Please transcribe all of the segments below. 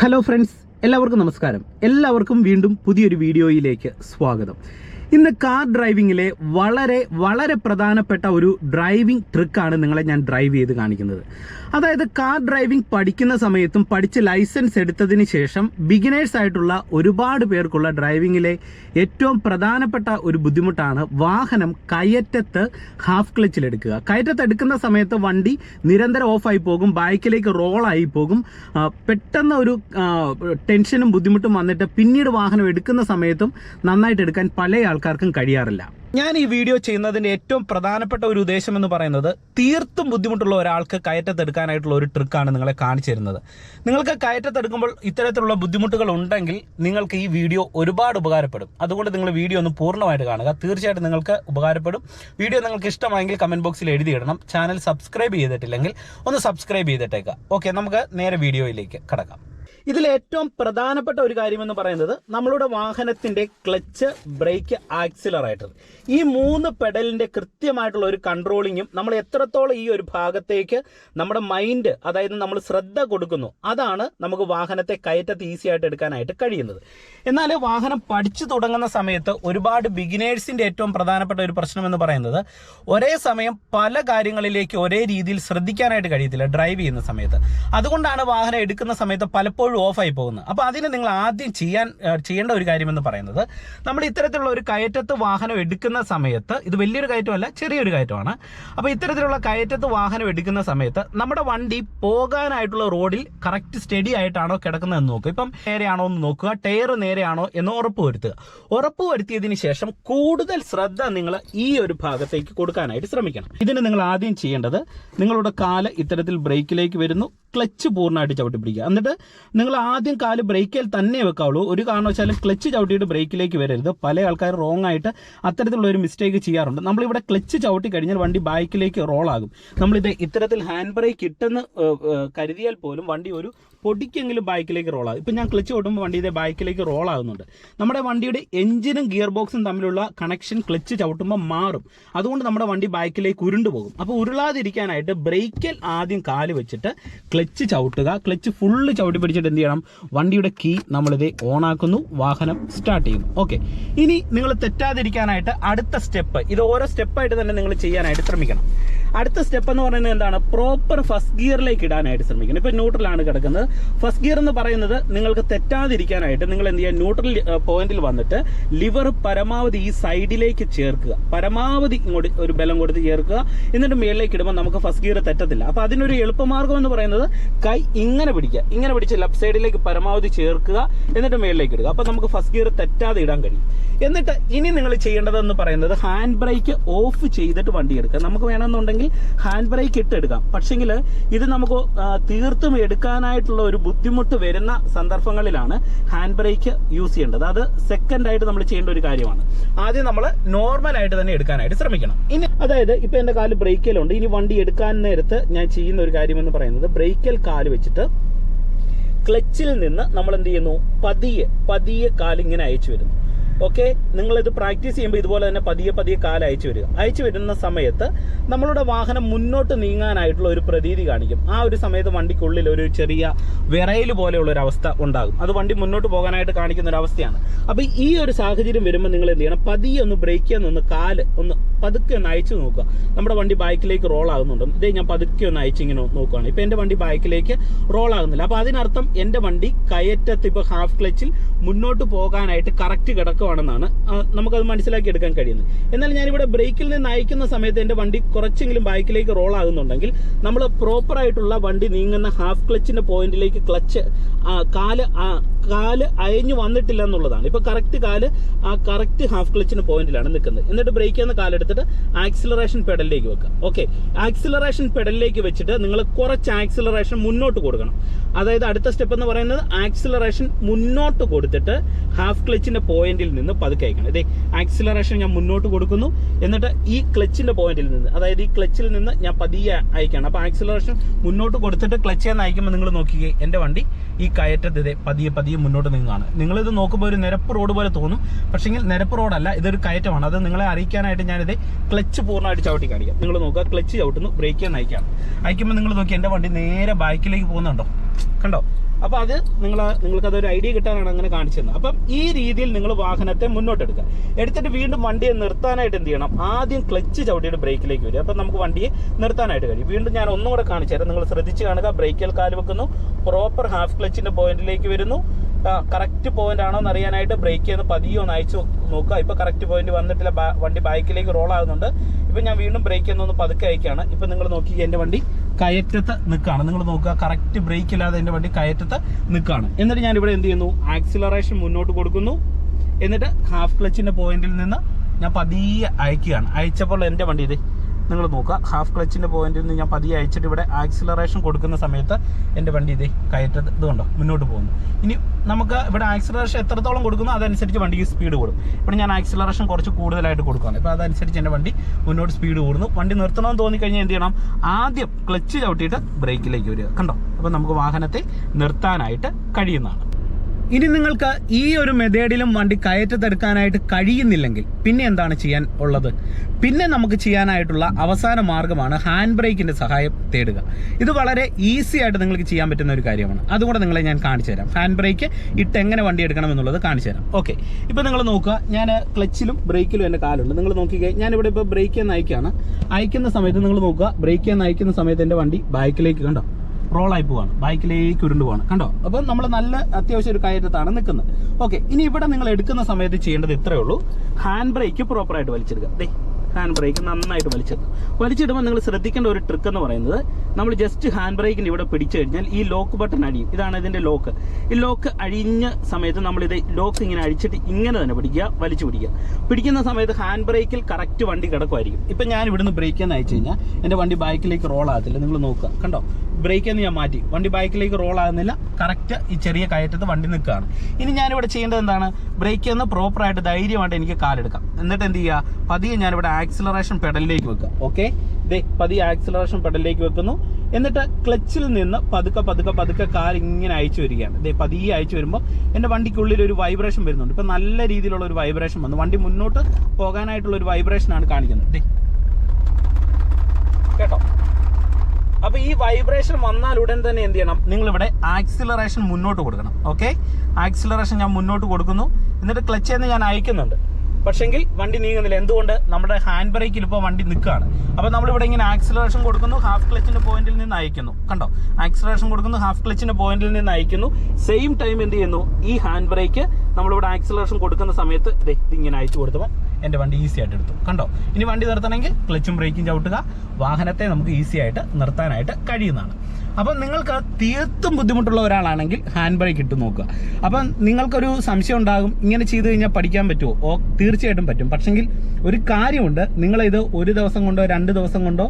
Hello friends എല്ലാവർക്കും നമസ്കാരം. എല്ലാവർക്കും വീണ്ടും പുതിയൊരു വീഡിയോയിലേക്ക് സ്വാഗതം. ഇന്ന് കാർ ഡ്രൈവിങ്ങിലെ വളരെ വളരെ പ്രധാനപ്പെട്ട ഒരു ഡ്രൈവിംഗ് ട്രിക്കാണ് നിങ്ങളെ ഞാൻ ഡ്രൈവ് ചെയ്ത് കാണിക്കുന്നത്. അതായത് കാർ ഡ്രൈവിംഗ് പഠിക്കുന്ന സമയത്തും പഠിച്ച് ലൈസൻസ് എടുത്തതിന് ശേഷം ബിഗിനേഴ്സ് ആയിട്ടുള്ള ഒരുപാട് പേർക്കുള്ള ഡ്രൈവിങ്ങിലെ ഏറ്റവും പ്രധാനപ്പെട്ട ഒരു ബുദ്ധിമുട്ടാണ് വാഹനം കയറ്റത്ത് ഹാഫ് ക്ലച്ചിൽ എടുക്കുക കയറ്റത്ത് എടുക്കുന്ന സമയത്ത് വണ്ടി നിരന്തരം ഓഫായി പോകും ബൈക്കിലേക്ക് റോളായി പോകും. പെട്ടെന്ന് ഒരു ടെൻഷനും ബുദ്ധിമുട്ടും വന്നിട്ട് പിന്നീട് വാഹനം എടുക്കുന്ന സമയത്തും നന്നായിട്ട് എടുക്കാൻ പല ആൾക്കാർക്കും കഴിയാറില്ല. ഞാൻ ഈ വീഡിയോ ചെയ്യുന്നതിന്റെ ഏറ്റവും പ്രധാനപ്പെട്ട ഒരു ഉദ്ദേശം എന്ന് പറയുന്നത് തീർത്തും ബുദ്ധിമുട്ടുള്ള ഒരാൾക്ക് കയറ്റത്തെടുക്കാനായിട്ടുള്ള ഒരു ട്രിക്കാണ് നിങ്ങളെ കാണിച്ചു തരുന്നത്. നിങ്ങൾക്ക് കയറ്റത്തെടുക്കുമ്പോൾ ഇത്തരത്തിലുള്ള ബുദ്ധിമുട്ടുകൾ ഉണ്ടെങ്കിൽ നിങ്ങൾക്ക് ഈ വീഡിയോ ഒരുപാട് ഉപകാരപ്പെടും. അതുകൊണ്ട് നിങ്ങൾ വീഡിയോ ഒന്ന് പൂർണമായിട്ട് കാണുക. തീർച്ചയായിട്ടും നിങ്ങൾക്ക് ഉപകാരപ്പെടും. വീഡിയോ നിങ്ങൾക്ക് ഇഷ്ടമായെങ്കിൽ കമന്റ് ബോക്സിൽ എഴുതിയിടണം. ചാനൽ സബ്സ്ക്രൈബ് ചെയ്തിട്ടില്ലെങ്കിൽ ഒന്ന് സബ്സ്ക്രൈബ് ചെയ്തിട്ടേക്കുക ഓക്കെ നമുക്ക് നേരെ വീഡിയോയിലേക്ക് കടക്കാം. ഇതിൽ ഏറ്റവും പ്രധാനപ്പെട്ട ഒരു കാര്യം എന്ന് പറയുന്നത് നമ്മളുടെ വാഹനത്തിന്റെ ക്ലച്ച് ബ്രേക്ക് ആക്സിലറേറ്റർ. ഈ മൂന്ന് പെഡലിന്റെ കൃത്യമായിട്ടുള്ള ഒരു കൺട്രോളിങ്ങും നമ്മൾ എത്രത്തോളം ഈ ഒരു ഭാഗത്തേക്ക് നമ്മുടെ മൈൻഡ് അതായത് നമ്മൾ ശ്രദ്ധ കൊടുക്കുന്നു അതാണ് നമുക്ക് വാഹനത്തെ കയറ്റത്ത് ഈസി ആയിട്ട് എടുക്കാനായിട്ട് കഴിയുന്നത്. എന്നാൽ വാഹനം പഠിച്ചു തുടങ്ങുന്ന സമയത്ത് ഒരുപാട് ബിഗിനേഴ്സിന്റെ ഏറ്റവും പ്രധാനപ്പെട്ട ഒരു പ്രശ്നം എന്ന് പറയുന്നത് ഒരേ സമയം പല കാര്യങ്ങളിലേക്ക് ഒരേ രീതിയിൽ ശ്രദ്ധിക്കാനായിട്ട് കഴിയത്തില്ല ഡ്രൈവ് ചെയ്യുന്ന സമയത്ത്. അതുകൊണ്ടാണ് വാഹനം എടുക്കുന്ന സമയത്ത് പലപ്പോഴും ഓഫായി പോകുന്നത്. അപ്പോൾ അതിന് നിങ്ങൾ ആദ്യം ചെയ്യാൻ ചെയ്യേണ്ട ഒരു കാര്യമെന്ന് പറയുന്നത് നമ്മൾ ഇത്തരത്തിലുള്ള ഒരു കയറ്റത്ത് വാഹനം എടുക്കുന്ന സമയത്ത് ഇത് വലിയൊരു കയറ്റമല്ല ചെറിയൊരു കയറ്റമാണ്. അപ്പോൾ ഇത്തരത്തിലുള്ള കയറ്റത്ത് വാഹനം എടുക്കുന്ന സമയത്ത് നമ്മുടെ വണ്ടി പോകാനായിട്ടുള്ള റോഡിൽ കറക്റ്റ് സ്റ്റഡി ആയിട്ടാണോ കിടക്കുന്നതെന്ന് നോക്കുക. ഇപ്പം നേരെയാണോ എന്ന് നോക്കുക ടയർ നേരെയാണോ എന്ന് ഉറപ്പ് വരുത്തുക ഉറപ്പ് വരുത്തിയതിന് ശേഷം കൂടുതൽ ശ്രദ്ധ നിങ്ങൾ ഈ ഒരു ഭാഗത്തേക്ക് കൊടുക്കാനായിട്ട് ശ്രമിക്കണം. ഇതിന് നിങ്ങൾ ആദ്യം ചെയ്യേണ്ടത് നിങ്ങളുടെ കാൽ ഇത്തരത്തിൽ ബ്രേക്കിലേക്ക് വരുന്നു. ക്ലച്ച് പൂർണമായിട്ട് ചവിട്ടി പിടിക്കുക എന്നിട്ട് നിങ്ങൾ ആദ്യം കാൽ ബ്രേക്കിൽ തന്നെ വെക്കാവുള്ളൂ. ഒരു കാരണവശാലും ക്ലച്ച് ചവിട്ടിയിട്ട് ബ്രേക്കിലേക്ക് വരരുത്. പല ആൾക്കാർ റോങ് ആയിട്ട് അത്തരത്തിലുള്ള ഒരു മിസ്റ്റേക്ക് ചെയ്യാറുണ്ട്. നമ്മളിവിടെ ക്ലച്ച് ചവിട്ടി കഴിഞ്ഞാൽ വണ്ടി ബാക്കിലേക്ക് റോളാകും നമ്മളിത് ഇത്തരത്തിൽ ഹാൻഡ് ബ്രേക്ക് ഇട്ടെന്ന് കരുതിയാൽ പോലും വണ്ടി ഒരു പൊടിക്കെങ്കിലും ബാക്കിലേക്ക് റോളാകും ഇപ്പം ഞാൻ ക്ലച്ച് ഓടുമ്പോൾ വണ്ടി ഇതേ ബാക്കിലേക്ക് റോളാകുന്നുണ്ട് നമ്മുടെ വണ്ടിയുടെ എഞ്ചിനും ഗിയർ ബോക്സും തമ്മിലുള്ള കണക്ഷൻ ക്ലച്ച് ചവിട്ടുമ്പോൾ മാറും. അതുകൊണ്ട് നമ്മുടെ വണ്ടി ബൈക്കിലേക്ക് ഉരുണ്ടു പോകും. അപ്പോൾ ഉരുളാതിരിക്കാനായിട്ട് ബ്രേക്കിൽ ആദ്യം കാൽ വെച്ചിട്ട് ക്ലച്ച് ചവിട്ടുക. ക്ലച്ച് ഫുള്ള് ചവിട്ടി പിടിച്ചിട്ട് എന്ത് ചെയ്യണം? വണ്ടിയുടെ കീ നമ്മളിത് ഓണാക്കുന്നു വാഹനം സ്റ്റാർട്ട് ചെയ്യുന്നു ഓക്കെ ഇനി നിങ്ങൾ തെറ്റാതിരിക്കാനായിട്ട് അടുത്ത സ്റ്റെപ്പ് ഇത് ഓരോ സ്റ്റെപ്പായിട്ട് തന്നെ നിങ്ങൾ ചെയ്യാനായിട്ട് ശ്രമിക്കണം. അടുത്ത സ്റ്റെപ്പ് എന്ന് പറയുന്നത് എന്താണ്? പ്രോപ്പർ ഫസ്റ്റ് ഗിയറിലേക്ക് ഇടാനായിട്ട് ശ്രമിക്കണം. ഇപ്പം ന്യൂട്രലാണ് കിടക്കുന്നത്. ഫസ്റ്റ് ഗിയർ എന്ന് പറയുന്നത് നിങ്ങൾക്ക് തെറ്റാതിരിക്കാനായിട്ട് നിങ്ങൾ എന്ത് ചെയ്യുക ന്യൂട്രൽ പോയിന്റിൽ വന്നിട്ട് ലിവർ പരമാവധി ഈ സൈഡിലേക്ക് ചേർക്കുക. പരമാവധി ഇങ്ങോട്ട് ഒരു ബലം കൊടുത്ത് ചേർക്കുക. എന്നിട്ട് മേളിലേക്ക് ഇടുമ്പോൾ നമുക്ക് ഫസ്റ്റ് ഗിയർ തെറ്റത്തില്ല. അപ്പോൾ അതിനൊരു എളുപ്പമാർഗം എന്ന് പറയുന്നത് കൈ ഇങ്ങനെ പിടിക്കുക. ഇങ്ങനെ പിടിച്ച് ലെഫ്റ്റ് സൈഡിലേക്ക് പരമാവധി ചേർക്കുക. എന്നിട്ട് മേളിലേക്ക് ഇടുക. അപ്പോൾ നമുക്ക് ഫസ്റ്റ് ഗിയർ തെറ്റാതെ ഇടാൻ കഴിയും. എന്നിട്ട് ഇനി നിങ്ങൾ ചെയ്യേണ്ടതെന്ന് പറയുന്നത് ഹാൻഡ് ബ്രേക്ക് ഓഫ് ചെയ്തിട്ട് വണ്ടി എടുക്കുക. നമുക്ക് വേണമെന്നുണ്ടെങ്കിൽ ഹാൻഡ് ബ്രേക്ക് ഇട്ടെടുക്കാം പക്ഷെങ്കിൽ ഇത് നമുക്ക് തീർത്തും എടുക്കാനായിട്ടുള്ള ഒരു ബുദ്ധിമുട്ട് വരുന്ന സന്ദർഭങ്ങളിലാണ് ഹാൻഡ് ബ്രേക്ക് യൂസ് ചെയ്യേണ്ടത്. അത് സെക്കൻഡ് ആയിട്ട് നമ്മൾ ചെയ്യേണ്ട ഒരു കാര്യമാണ്. ആദ്യം നമ്മൾ നോർമൽ ആയിട്ട് തന്നെ എടുക്കാനായിട്ട് ശ്രമിക്കണം. ഇനി അതായത് ഇപ്പൊ എന്റെ കാൽ ബ്രേക്കിലുണ്ട്. ഇനി വണ്ടി എടുക്കാൻ നേരത്ത് ഞാൻ ചെയ്യുന്ന ഒരു കാര്യം എന്ന് പറയുന്നത് ബ്രേക്കിൽ കാൽ വെച്ചിട്ട് ക്ലച്ചിൽ നിന്ന് നമ്മൾ എന്ത് ചെയ്യുന്നു? പതിയെ പതിയെ കാലിങ്ങനെ അയച്ചു വരുന്നു. ഓക്കെ? ഇത് പ്രാക്ടീസ് ചെയ്യുമ്പോൾ ഇതുപോലെ തന്നെ പതിയെ പതിയെ കാലം അയച്ചു വരിക. അയച്ചു വരുന്ന സമയത്ത് നമ്മളുടെ വാഹനം മുന്നോട്ട് നീങ്ങാനായിട്ടുള്ള ഒരു പ്രതീതി കാണിക്കും. ആ ഒരു സമയത്ത് വണ്ടിക്കുള്ളിൽ ഒരു ചെറിയ വിറയൽ പോലെയുള്ള ഒരു അവസ്ഥ ഉണ്ടാകും. അത് വണ്ടി മുന്നോട്ട് പോകാനായിട്ട് കാണിക്കുന്ന ഒരു അവസ്ഥയാണ്. അപ്പോൾ ഈ ഒരു സാഹചര്യം വരുമ്പോൾ നിങ്ങൾ എന്ത് ചെയ്യണം? പതിയെ ഒന്ന് ബ്രേക്ക് ചെയ്യാൻ കാൽ ഒന്ന് പതുക്കെ ഒന്ന് അയച്ചു നോക്കുക. നമ്മുടെ വണ്ടി ബൈക്കിലേക്ക് റോൾ ആകുന്നുണ്ട്. ഇതേ ഞാൻ പതുക്കെ ഒന്ന് അയച്ചിങ്ങനെ നോക്കുകയാണ് ഇപ്പൊ എന്റെ വണ്ടി ബൈക്കിലേക്ക് റോൾ ആകുന്നില്ല. അപ്പൊ അതിനർത്ഥം എന്റെ വണ്ടി കയറ്റത്ത് ഇപ്പൊ ഹാഫ് ക്ലച്ചിൽ മുന്നോട്ട് പോകാനായിട്ട് കറക്റ്റ് കിടക്കുവാണെന്നാണ് ആ, നമുക്കത് മനസ്സിലാക്കി എടുക്കാൻ കഴിയുന്നത്. എന്നാൽ ഞാനിവിടെ ബ്രേക്കിൽ നിന്ന് അയക്കുന്ന സമയത്ത് എന്റെ വണ്ടി കുറച്ചെങ്കിലും ബൈക്കിലേക്ക് റോൾ ആകുന്നുണ്ടെങ്കിൽ നമ്മൾ പ്രോപ്പറായിട്ടുള്ള വണ്ടി നീങ്ങുന്ന ഹാഫ് ക്ലച്ചിന്റെ പോയിന്റിലേക്ക് ക്ലച്ച് കാൽ കാൽ അയഞ്ഞു വന്നിട്ടില്ല എന്നുള്ളതാണ്. ഇപ്പോൾ കറക്റ്റ് കാൽ ആ കറക്റ്റ് ഹാഫ് ക്ലച്ചിന്റെ പോയിന്റിലാണ് നിൽക്കുന്നത്. എന്നിട്ട് ബ്രേക്ക് ചെയ്യുന്ന കാലെടുത്തിട്ട് ആക്സിലറേഷൻ പെഡലിലേക്ക് വെക്കുക. ഓക്കെ ആക്സിലറേഷൻ പെഡലിലേക്ക് വെച്ചിട്ട് നിങ്ങൾ കുറച്ച് ആക്സിലറേഷൻ മുന്നോട്ട് കൊടുക്കണം. അതായത് അടുത്ത സ്റ്റെപ്പ് എന്ന് പറയുന്നത് ആക്സിലറേഷൻ മുന്നോട്ട് കൊടുത്തിട്ട് ഹാഫ് ക്ലച്ചിന്റെ പോയിന്റിൽ നിന്ന് പതുക്കെ അയക്കണം. ഇതേ ആക്സിലറേഷൻ ഞാൻ മുന്നോട്ട് കൊടുക്കുന്നു. എന്നിട്ട് ഈ ക്ലച്ചിന്റെ പോയിന്റിൽ നിന്ന് അതായത് ഈ ക്ലച്ചിൽ നിന്ന് ഞാൻ പതിയെ അയക്കണം. അപ്പൊ ആക്സിലറേഷൻ മുന്നോട്ട് കൊടുത്തിട്ട് ക്ലച്ച് ചെയ്യാൻ അയക്കുമ്പോൾ നിങ്ങൾ നോക്കിക്കേ എന്റെ വണ്ടി ഈ കയറ്റത്ത് ഇതേ പതിയെ പതിയെ മുന്നോട്ട് നിങ്ങാണ് നിങ്ങളിത് നോക്കുമ്പോൾ ഒരു നിരപ്പ് റോഡ് പോലെ തോന്നും. പക്ഷേങ്കിൽ നിരപ്പ് റോഡല്ല ഇതൊരു കയറ്റമാണ്. അത് നിങ്ങളെ അറിയിക്കാനായിട്ട് ഞാനിത് ക്ലച്ച് പൂർണമായിട്ട് ചവിട്ടി കാണിക്കാം. നിങ്ങൾ നോക്കുക ക്ലച്ച് ചവിട്ടുന്നു ബ്രേക്ക് ചെയ്യാൻ അയക്കാം. അയക്കുമ്പോൾ നിങ്ങൾ നോക്കി എന്റെ വണ്ടി നേരെ ബാക്കിലേക്ക് പോകുന്നുണ്ടോ? കണ്ടോ? അപ്പോൾ അത് നിങ്ങൾ നിങ്ങൾക്ക് അതൊരു ഐഡിയ കിട്ടാനാണ് അങ്ങനെ കാണിച്ചത് അപ്പം ഈ രീതിയിൽ നിങ്ങൾ വാഹനത്തെ മുന്നോട്ട് എടുക്കുക എടുത്തിട്ട് വീണ്ടും വണ്ടിയെ നിർത്താനായിട്ട് എന്ത് ചെയ്യണം? ആദ്യം ക്ലച്ച് ചവിട്ടിയിട്ട് ബ്രേക്കിലേക്ക് വരും അപ്പം നമുക്ക് വണ്ടിയെ നിർത്താനായിട്ട് കഴിയും. വീണ്ടും ഞാൻ ഒന്നുകൂടെ കാണിച്ചു തരാം. നിങ്ങൾ ശ്രദ്ധിച്ച് കാണുക ബ്രേക്കിൽ കാൽ വെക്കുന്നു. പ്രോപ്പർ ഹാഫ് ക്ലച്ചിന്റെ പോയിന്റിലേക്ക് വരുന്നു. കറക്റ്റ് പോയിന്റ് ആണോ എന്ന് അറിയാനായിട്ട് ബ്രേക്ക് ചെയ്ത് പതിയെ ഒന്ന് അയച്ചു നോക്കുക. ഇപ്പൊ കറക്റ്റ് പോയിന്റ് വന്നിട്ടില്ല. വണ്ടി ബാക്കിലേക്ക് റോൾ ആകുന്നുണ്ട് ഇപ്പൊ ഞാൻ വീണ്ടും ബ്രേക്ക് ചെയ്യുന്നൊന്ന് പതുക്കെ അയക്കുകയാണ്. ഇപ്പൊ നിങ്ങൾ നോക്കി എന്റെ വണ്ടി കയറ്റത്ത് നിൽക്കുകയാണ് നിങ്ങൾ നോക്കുക കറക്റ്റ് ബ്രേക്ക് ഇല്ലാതെ എന്റെ വണ്ടി കയറ്റത്ത് നിൽക്കുകയാണ് എന്നിട്ട് ഞാൻ ഇവിടെ എന്ത് ചെയ്യുന്നു? ആക്സിലറേഷൻ മുന്നോട്ട് കൊടുക്കുന്നു. എന്നിട്ട് ഹാഫ് ക്ലച്ചിന്റെ പോയിന്റിൽ നിന്ന് ഞാൻ പതിയെ അയക്കുകയാണ്. അയച്ചപ്പോൾ എന്റെ വണ്ടി ഇത് നിങ്ങൾ നോക്കുക. ഹാഫ് ക്ലച്ചിന്റെ പോയിന്റിൽ നിന്ന് ഞാൻ പതിയെ അയച്ചിട്ട് ഇവിടെ ആക്സിലറേഷൻ കൊടുക്കുന്ന സമയത്ത് എന്റെ വണ്ടി ഇതേ കയറ്റത് ഇതുകൊണ്ടോ കണ്ടോ? മുന്നോട്ട് പോകുന്നു. ഇനി നമുക്ക് ഇവിടെ ആക്സിലറേഷൻ എത്രത്തോളം കൊടുക്കുന്നു അതനുസരിച്ച് വണ്ടിക്ക് സ്പീഡ് കൂടും. ഇവിടെ ഞാൻ ആക്സിലറേഷൻ കുറച്ച് കൂടുതലായിട്ട് കൊടുക്കുകയാണ്. അപ്പോൾ അതനുസരിച്ച് എന്റെ വണ്ടി മുന്നോട്ട് സ്പീഡ് കൂടുന്നു. വണ്ടി നിർത്തണമെന്ന് തോന്നിക്കഴിഞ്ഞാൽ എന്ത് ചെയ്യണം? ആദ്യം ക്ലച്ച് ചവിട്ടിയിട്ട് ബ്രേക്കിലേക്ക് വരിക. കണ്ടോ? അപ്പോൾ നമുക്ക് വാഹനത്തെ നിർത്താനായിട്ട് കഴിയുന്നതാണ്. ഇനി നിങ്ങൾക്ക് ഈ ഒരു മെതേഡിലും വണ്ടി കയറ്റത്തെടുക്കാനായിട്ട് കഴിയുന്നില്ലെങ്കിൽ പിന്നെ എന്താണ് ചെയ്യാൻ ഉള്ളത്? പിന്നെ നമുക്ക് ചെയ്യാനായിട്ടുള്ള അവസാന മാർഗമാണ് ഹാൻഡ് ബ്രേക്കിന്റെ സഹായം തേടുക. ഇത് വളരെ ഈസി ആയിട്ട് നിങ്ങൾക്ക് ചെയ്യാൻ പറ്റുന്ന ഒരു കാര്യമാണ്. അതുകൂടെ നിങ്ങളെ ഞാൻ കാണിച്ചു തരാം. ഹാൻഡ് ബ്രേക്ക് ഇട്ട് എങ്ങനെ വണ്ടി എടുക്കണം എന്നുള്ളത് കാണിച്ചു തരാം. ഓക്കെ. ഇപ്പൊ നിങ്ങൾ നോക്കുക ഞാൻ ക്ലച്ചിലും ബ്രേക്കിലും എന്റെ കാലുണ്ട്. നിങ്ങൾ നോക്കിക്കേ ഞാനിവിടെ ഇപ്പോൾ ബ്രേക്ക് എന്ന് അയക്കുകയാണ് അയക്കുന്ന സമയത്ത് നിങ്ങൾ നോക്കുക ബ്രേക്ക് എന്ന് അയക്കുന്ന സമയത്ത് എന്റെ വണ്ടി ബാക്കിലേക്ക് കണ്ടോ? റോളായി പോവാണ്. ബൈക്കിലേക്ക് ഉരുണ്ട് പോവാണ്. കണ്ടോ? അപ്പോൾ നമ്മൾ നല്ല അത്യാവശ്യം ഒരു കയറ്റത്താണ് നിൽക്കുന്നത്. ഓക്കെ ഇനി ഇവിടെ നിങ്ങൾ എടുക്കുന്ന സമയത്ത് ചെയ്യേണ്ടത് ഇത്രയേ ഉള്ളൂ. ഹാൻഡ് ബ്രേക്ക് പ്രോപ്പറായിട്ട് വലിച്ചെടുക്കുക. ദേ ഹാൻഡ് ബ്രേക്ക് നന്നായിട്ട് വലിച്ചെടുക്കുക വലിച്ചിടുമ്പോൾ നിങ്ങൾ ശ്രദ്ധിക്കേണ്ട ഒരു ട്രിക്ക് എന്ന് പറയുന്നത് നമ്മൾ ജസ്റ്റ് ഹാൻഡ് ബ്രേക്കിന് ഇവിടെ പിടിച്ചു കഴിഞ്ഞാൽ ഈ ലോക്ക് ബട്ടൺ അഴിയും ഇതാണ് ഇതിന്റെ ലോക്ക് ഈ ലോക്ക് അഴിഞ്ഞ സമയത്ത് നമ്മൾ ഇത് ലോക്ക് ഇങ്ങനെ അഴിച്ചിട്ട് ഇങ്ങനെ തന്നെ പിടിക്കുക വലിച്ചു പിടിക്കുക. പിടിക്കുന്ന സമയത്ത് ഹാൻഡ് ബ്രേക്കിൽ കറക്റ്റ് വണ്ടി കിടക്കുമായിരിക്കും. ഇപ്പം ഞാൻ ഇവിടുന്ന് ബ്രേക്ക് എന്ന് അയച്ചു കഴിഞ്ഞാൽ എന്റെ വണ്ടി ബൈക്കിലേക്ക് റോൾ ആകത്തില്ല. നിങ്ങൾ നോക്കുക. കണ്ടോ? ബ്രേക്ക് എന്ന് ഞാൻ മാറ്റി. വണ്ടി ബൈക്കിലേക്ക് റോൾ ആകുന്നില്ല. കറക്റ്റ് ഈ ചെറിയ കയറ്റത്ത് വണ്ടി നിൽക്കുകയാണ്. ഇനി ഞാനിവിടെ ചെയ്യേണ്ടത് എന്താണ്? ബ്രേക്ക് എന്ന് പ്രോപ്പറായിട്ട് ധൈര്യമായിട്ട് എനിക്ക് കാലെടുക്കാം. എന്നിട്ട് എന്ത് ചെയ്യുക? പതിയെ ഞാനിവിടെ ആക്സിലറേഷൻ പെഡലിലേക്ക് വെക്കുക. ഓക്കെ ദേ പതി ആക്സിലറേഷൻ പെഡലിലേക്ക് വെക്കുന്നു. എന്നിട്ട് ക്ലച്ചിൽ നിന്ന് പതുക്കെ പതുക്കെ പതുക്കെ കാൽ ഇങ്ങനെ അയച്ചു വരികയാണ്. ദേ പതിയെ അയച്ചു വരുമ്പോൾ എന്റെ വണ്ടിക്കുള്ളിൽ ഒരു വൈബ്രേഷൻ വരുന്നുണ്ട്. ഇപ്പം നല്ല രീതിയിലുള്ള ഒരു വൈബ്രേഷൻ വന്നു. വണ്ടി മുന്നോട്ട് പോകാനായിട്ടുള്ള ഒരു വൈബ്രേഷനാണ് കാണിക്കുന്നത്. ദേ. കേട്ടോ? അപ്പൊ ഈ വൈബ്രേഷൻ വന്നാൽ ഉടൻ തന്നെ എന്ത് ചെയ്യണം? നിങ്ങൾ ഇവിടെ ആക്സിലറേഷൻ മുന്നോട്ട് കൊടുക്കണം. ഓക്കെ ആക്സിലറേഷൻ ഞാൻ മുന്നോട്ട് കൊടുക്കുന്നു. എന്നിട്ട് ക്ലച്ച് എന്ന് ഞാൻ അയക്കുന്നുണ്ട്. പക്ഷെങ്കിൽ വണ്ടി നീങ്ങുന്നില്ല. എന്തുകൊണ്ട്? നമ്മുടെ ഹാൻഡ് ബ്രേക്കിൽ ഇപ്പോൾ വണ്ടി നിൽക്കുകയാണ്. അപ്പോൾ നമ്മളിവിടെ ഇങ്ങനെ ആക്സിലറേഷൻ കൊടുക്കുന്നു ഹാഫ് ക്ലച്ചിന്റെ പോയിന്റിൽ നിന്ന് അയക്കുന്നു. കണ്ടോ? ആക്സിലറേഷൻ കൊടുക്കുന്നു ഹാഫ് ക്ലച്ചിന്റെ പോയിന്റിൽ നിന്ന് അയക്കുന്നു. സെയിം ടൈം എന്ത് ചെയ്യുന്നു? ഈ ഹാൻഡ് ബ്രേക്ക് നമ്മളിവിടെ ആക്സിലറേഷൻ കൊടുക്കുന്ന സമയത്ത് ദേ ഇതിങ്ങനെ അയച്ചു കൊടുത്തപ്പോൾ എന്റെ വണ്ടി ഈസി ആയിട്ട് എടുത്തു. കണ്ടോ? ഇനി വണ്ടി നിർത്തണമെങ്കിൽ ക്ലച്ചും ബ്രേക്കും ചവിട്ടുക. വാഹനത്തെ നമുക്ക് ഈസി ആയിട്ട് നിർത്താനായിട്ട് കഴിയുന്നതാണ്. അപ്പം നിങ്ങൾക്ക് തീർത്തും ബുദ്ധിമുട്ടുള്ള ഒരാളാണെങ്കിൽ ഹാൻഡ് ബ്രേക്ക് ഇട്ട് നോക്കുക. അപ്പം നിങ്ങൾക്കൊരു സംശയം ഉണ്ടാകും ഇങ്ങനെ ചെയ്തു കഴിഞ്ഞാൽ പഠിക്കാൻ പറ്റുമോ? ഓ തീർച്ചയായിട്ടും പറ്റും. പക്ഷെങ്കിൽ ഒരു കാര്യമുണ്ട് നിങ്ങളിത് ഒരു ദിവസം കൊണ്ടോ രണ്ട് ദിവസം കൊണ്ടോ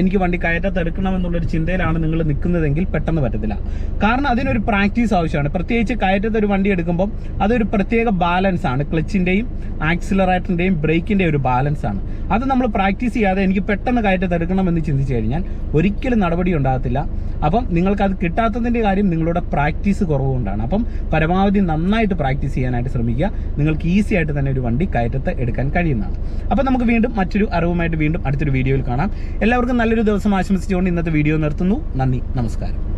എനിക്ക് വണ്ടി കയറ്റത്തെടുക്കണമെന്നുള്ളൊരു ചിന്തയിലാണ് നിങ്ങൾ നിൽക്കുന്നതെങ്കിൽ പെട്ടെന്ന് പറ്റത്തില്ല. കാരണം അതിനൊരു പ്രാക്ടീസ് ആവശ്യമാണ്. പ്രത്യേകിച്ച് കയറ്റത്ത് ഒരു വണ്ടി എടുക്കുമ്പോൾ അതൊരു പ്രത്യേക ബാലൻസ് ആണ്. ക്ലച്ചിന്റെയും ആക്സിലറേറ്ററിന്റെയും ബ്രേക്കിന്റെയും ഒരു ബാലൻസ് ആണ്. അത് നമ്മൾ പ്രാക്ടീസ് ചെയ്യാതെ എനിക്ക് പെട്ടെന്ന് കയറ്റത്ത് എടുക്കണമെന്ന് ചിന്തിച്ചു കഴിഞ്ഞാൽ ഒരിക്കലും നടപടി ഉണ്ടാകത്തില്ല. അപ്പം നിങ്ങൾക്ക് അത് കിട്ടാത്തതിന്റെ കാര്യം നിങ്ങളുടെ പ്രാക്ടീസ് കുറവുകൊണ്ടാണ്. അപ്പം പരമാവധി നന്നായിട്ട് പ്രാക്ടീസ് ചെയ്യാനായിട്ട് ശ്രമിക്കുക. നിങ്ങൾക്ക് ഈസി ആയിട്ട് തന്നെ ഒരു വണ്ടി കയറ്റത്ത് എടുക്കാൻ കഴിയുന്നതാണ്. അപ്പം നമുക്ക് വീണ്ടും മറ്റൊരു അറിവുമായിട്ട് വീണ്ടും അടുത്തൊരു വീഡിയോയിൽ കാണാം. എല്ലാവർക്കും നല്ലൊരു ദിവസം ആശംസിച്ചുകൊണ്ട് ഇന്നത്തെ വീഡിയോ നിർത്തുന്നു. നന്ദി. നമസ്കാരം.